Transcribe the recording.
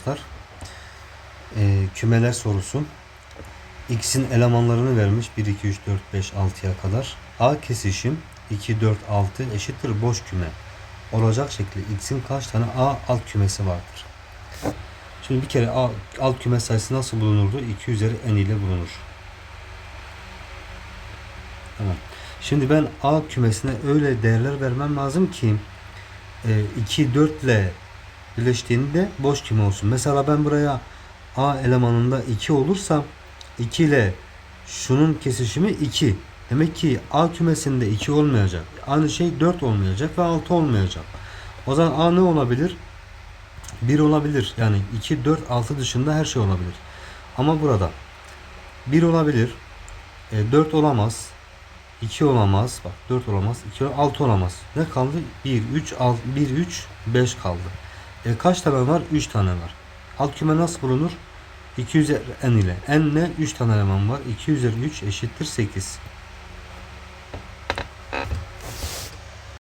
arkadaşlar. Ee, kümeler sorusu. X'in elemanlarını vermiş. 1, 2, 3, 4, 5, 6'ya kadar. A kesişim 2, 4, 6 eşittir boş küme. Olacak şekli X'in kaç tane A alt kümesi vardır? Şimdi bir kere A, alt küme sayısı nasıl bulunurdu? 2 üzeri n ile bulunur. Tamam. Şimdi ben A kümesine öyle değerler vermem lazım ki e, 2, 4 ile birleştiğinde boş küme olsun. Mesela ben buraya A elemanında 2 olursa 2 ile şunun kesişimi 2. Demek ki A kümesinde 2 olmayacak. Aynı şey 4 olmayacak ve 6 olmayacak. O zaman A ne olabilir? 1 olabilir. Yani 2, 4, 6 dışında her şey olabilir. Ama burada 1 olabilir. E, 4 olamaz. 2 olamaz. Bak 4 olamaz. 2 6 olamaz. Ne kaldı? 1 3 6 1 3 5 kaldı. E, kaç tane var? 3 tane var. Alt küme nasıl bulunur? 2 üzeri n ile. n ne? 3 tane eleman var. 2 üzeri 3 eşittir 8.